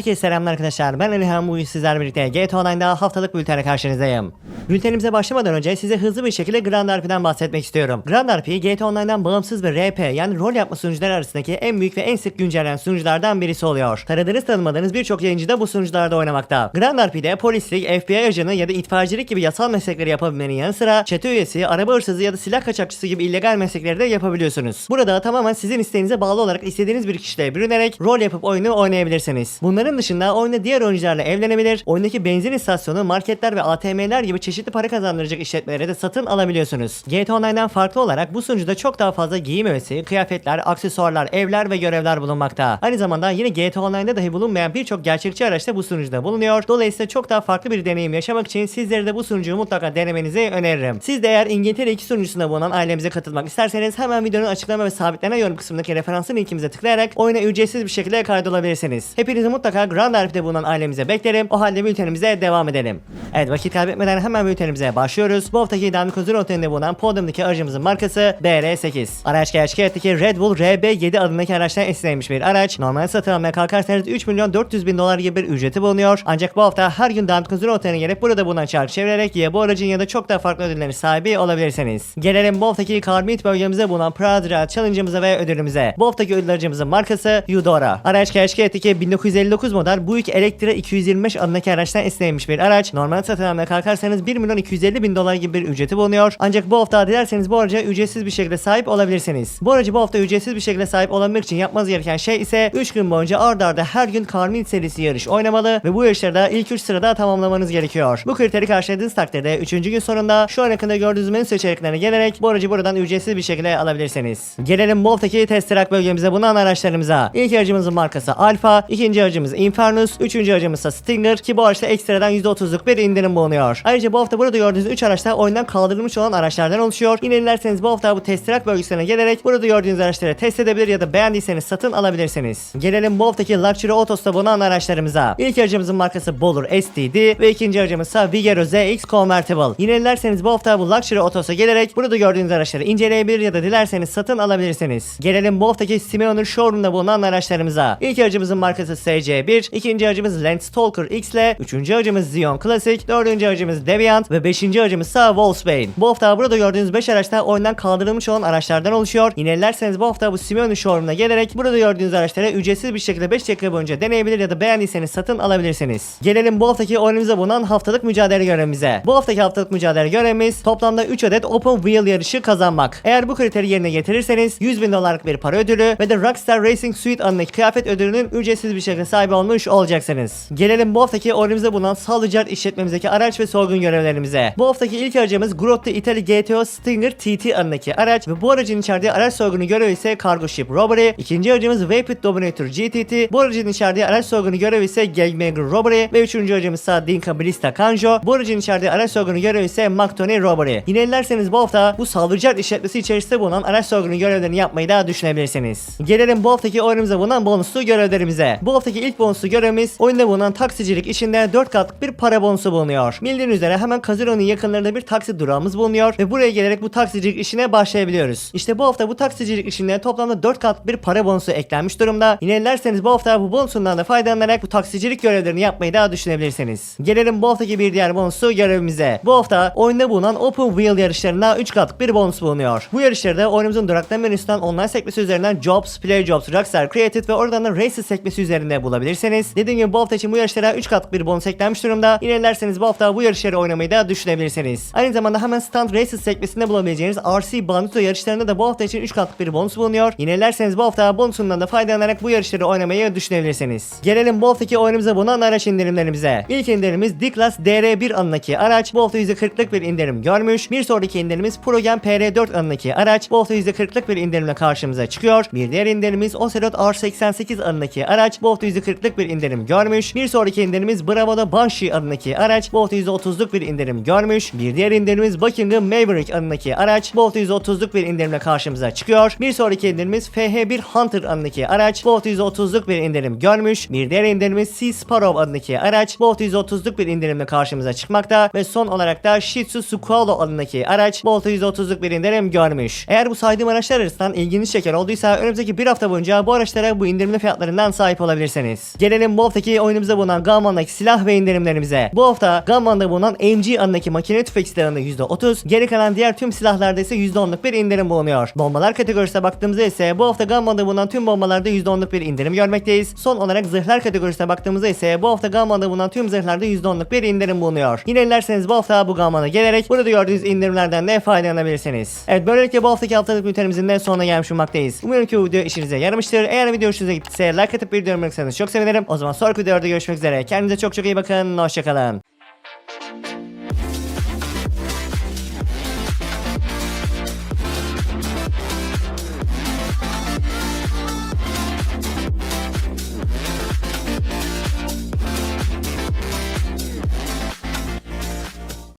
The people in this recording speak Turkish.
Herkese selamlar arkadaşlar. Ben Alihan bugün sizlerle birlikte GTA Online'da haftalık bültene karşınızdayım. Bültenimize başlamadan önce size hızlı bir şekilde Grand RP'den bahsetmek istiyorum. Grand RP, GTA Online'dan bağımsız bir RP yani rol yapma sunucuları arasındaki en büyük ve en sık güncellenen sunuculardan birisi oluyor. Tanıdığınız tanımadığınız birçok yayıncı da bu sunucularda oynamakta. Grand RP'de polislik, FBI ajanı ya da itfaiyecilik gibi yasal meslekleri yapabilmenin yanı sıra çete üyesi, araba hırsızı ya da silah kaçakçısı gibi illegal meslekleri de yapabiliyorsunuz. Burada tamamen sizin isteğinize bağlı olarak istediğiniz bir kişiyle bürünerek rol yapıp oyunu oynayabilirsiniz. Bunların dışında oyunda diğer oyuncularla evlenebilir, oyundaki benzin istasyonu, marketler ve ATM'ler gibi çeşitli para kazandıracak işletmeleri de satın alabiliyorsunuz. GTA Online'dan farklı olarak bu sunucuda çok daha fazla giyim öğesi, kıyafetler, aksesuarlar, evler ve görevler bulunmakta. Aynı zamanda yine GTA Online'da dahi bulunmayan birçok gerçekçi araç da bu sunucuda bulunuyor. Dolayısıyla çok daha farklı bir deneyim yaşamak için sizlere de bu sunucuyu mutlaka denemenizi öneririm. Siz de eğer İngiltere 2 sunucusunda bulunan ailemize katılmak isterseniz hemen videonun açıklama ve sabitlenen yorum kısmındaki referansın linkimize tıklayarak oyuna ücretsiz bir şekilde kaydolabilirsiniz. Hepinizi mutlaka Grand RP'de bulunan ailemize beklerim. O halde bültenimize devam edelim. Evet vakit kaybetmeden hemen bültenimize başlıyoruz. Bu haftaki Dandik Huzur Oteli'nde bulunan Podium'daki aracımızın markası BR8. Araç gerçekteki Red Bull RB7 adındaki araçtan esinlenmiş bir araç. Normal satın almaya kalkarsanız 3 milyon 400 bin dolar gibi bir ücreti bulunuyor. Ancak bu hafta her gün Dandik Huzur Oteli'ne gelip burada bulunan çarkı çevirerek ya bu aracın ya da çok daha farklı ödüllerin sahibi olabilirsiniz. Gelelim bu haftaki Car Meet bölgemizde bulunan Prada Rail Challenge'ımıza ve ödülümüze. Bu haftaki ödül aracımızın markası Eudora. Araç gerçekteki 1959 model Buick Electra 225 adındaki araçtan esinlenmiş bir araç. Normal satın almaya kalkarsanız 1 milyon 250 bin dolar gibi bir ücreti bulunuyor. Ancak bu hafta dilerseniz bu araca ücretsiz bir şekilde sahip olabilirsiniz. Bu aracı bu hafta ücretsiz bir şekilde sahip olabilmek için yapmanız gereken şey ise 3 gün boyunca ard arda her gün Meet serisi yarış oynamalı ve bu yarışlarda ilk 3 sırada tamamlamanız gerekiyor. Bu kriteri karşıladığınız takdirde 3. gün sonunda şu an yakında gördüğünüz menü seçeneklerine gelerek bu aracı buradan ücretsiz bir şekilde alabilirsiniz. Gelelim bu haftaki test track bölgemize bulunan araçlarımıza. İlk aracımızın markası Alfa, ikinci aracımız Infernus, üçüncü aracımız ise Stinger ki bu araçta ekstradan %30'luk bir indirim bulunuyor. Ayrıca bu hafta burada gördüğünüz 3 araçta oyundan kaldırılmış olan araçlardan oluşuyor. Yine dilerseniz bu hafta bu test track bölgesine gelerek burada gördüğünüz araçları test edebilir ya da beğendiyseniz satın alabilirsiniz. Gelelim bu haftaki Luxury Autos'ta bulunan araçlarımıza. İlk aracımızın markası Bolur STD ve ikinci aracımız ise Vigero ZX Convertible. Yine dilerseniz bu hafta bu Luxury Autos'a gelerek burada gördüğünüz araçları inceleyebilir ya da dilerseniz satın alabilirsiniz. Gelelim bu haftaki Simeon'un showroom'da bulunan araçlarımıza. İlk aracımızın markası SC1, ikinci aracımız Landstalker X ile, üçüncü aracımız Xeon Classic, dördüncü aracımız Deviant ve beşinci aracımız ise Wolfsbane. Bu hafta burada gördüğünüz 5 araçta oyundan kaldırılmış olan araçlardan oluşuyor. Yine dilerseniz bu hafta bu Simeon'un showroom'una gelerek burada gördüğünüz araçları ücretsiz bir şekilde 5 dakika boyunca deneyebilir ya da beğendiyseniz satın alabilirsiniz. Gelelim bu haftaki oyunumuza bulunan haftalık mücadele görevimize. Bu haftaki haftalık mücadele görevimiz toplamda 3 adet Open Wheel yarışı kazanmak. Eğer bu kriteri yerine getirirseniz 100 bin dolarlık bir para ödülü ve de Rockstar Racing Suite adındaki kıyafet ödülünün ücretsiz bir şekilde sahibi olmuş olacaksınız. Gelelim bu haftaki oyunumuza bulunan Sağlıcar işletmemizdeki araç ve soygun görevlerimize. Bu haftaki ilk aracımız Grotta Italy GTO Stinger TT adındaki araç ve bu aracın içerdiği araç soygunu görevi ise Cargo Ship Robbery. İkinci aracımız Vapid Dominator GTT. Bu aracın içerdiği araç soygunu görevi ise Gangbanger Robbery ve üçüncü aracımız ise Dinka Blista Kanjo. Bu aracın içerdiği araç soygunu görevi ise McTony Robbery. Yine dilerseniz bu hafta bu saldırıcı işletmesi içerisinde bulunan araç soygunu görevlerini yapmayı da düşünebilirsiniz. Gelelim bu haftaki oyunumuza bulunan bonuslu görevlerimize. Bu haftaki ilk bonuslu görevimiz oyunda bulunan taksicilik içinde 4 katlık bir para bonusu bulunuyor. Bildiğiniz üzere hemen Kaziro'nun yakınlarında bir taksi durağımız bulunuyor ve buraya gelerek bu taksicilik işine başlayabiliyoruz. İşte bu hafta bu taksicilik işinde toplamda 4 katlık bir para bonusu eklenmiş durumda. Yine bu hafta bu bonusundan da faydalanarak bu taksicilik görevlerini yapmayı da düşünebilirsiniz. Gelelim bu haftaki bir diğer bonusu görevimize. Bu hafta oyunda bulunan Open Wheel yarışlarına 3 katlık bir bonus bulunuyor. Bu yarışlarda oyunumuzun duraklama menüsünden online sekmesi üzerinden Jobs, Play Jobs, Rockstar Created ve oradan da Races sekmesi üzerinde bulabilirsiniz. Dediğim gibi bu hafta için bu yarışlara 3 katlık bir bonus eklenmiş durumda. Yine dilerseniz bu hafta bu yarışları oynamayı da düşünebilirsiniz. Aynı zamanda hemen Stunt Races sekmesinde bulabileceğiniz RC Bandito yarışlarında da bu hafta için 3 katlık bir bonus bulunuyor. Yine dilerseniz bu hafta bonusundan da faydalanarak bu yarışları oynamayı düşünebilirsiniz. Gelelim bu haftaki oyunumuza bulunan araç indirimlerimize. İlk indirimimiz D-Class DR1 anındaki araç bu hafta %40'lık bir indirim görmüş. Bir sonraki indirimimiz Progen PR4 anındaki araç bu hafta %40'lık bir indirimle karşımıza çıkıyor. Bir diğer indirimimiz Ocelot R88 adındaki araç bu hafta %40'lık bir indirim görmüş. Bir sonraki indirimimiz Bravo'da Banshee adındaki araç hafta %30'luk bir indirim görmüş. Bir diğer indirimimiz Buckingham Maverick adındaki araç hafta %30'luk bir indirimle karşımıza çıkıyor. Bir sonraki indirimimiz FH1 Hunter adındaki araç hafta %30'luk bir indirim görmüş. Bir diğer indirimimiz Sea Sparrow adındaki araç hafta %30'luk bir indirimle karşımıza çıkmakta ve son olarak da Shih Tzu Squalo adındaki araç hafta %30'luk bir indirim görmüş. Eğer bu saydığım araçlar arasından ilginiz çeken olduysa önümüzdeki bir hafta boyunca bu araçlara bu indirimli fiyatlarından sahip olabilirsiniz. Bulabilirsiniz. Gelelim bu haftaki oyunumuza bulunan Gunman'daki silah ve indirimlerimize. Bu hafta Gunman'da bulunan MG adındaki makine tüfek silahında %30, geri kalan diğer tüm silahlarda ise %10'luk bir indirim bulunuyor. Bombalar kategorisine baktığımızda ise bu hafta Gunman'da bulunan tüm bombalarda %10'luk bir indirim görmekteyiz. Son olarak zırhlar kategorisine baktığımızda ise bu hafta Gunman'da bulunan tüm zırhlarda %10'luk bir indirim bulunuyor. Yine dilerseniz bu hafta bu Gunman'a gelerek burada gördüğünüz indirimlerden de faydalanabilirsiniz. Evet böylelikle bu haftaki haftalık bültenimizin de sonuna gelmiş bulunmaktayız. Umuyorum ki bu video işinize yaramıştır. Eğer video hoşunuza gittiyse like atıp bir yorum bırakırsanız çok sevinirim. O zaman sonraki videoda görüşmek üzere. Kendinize çok çok iyi bakın. Hoşçakalın.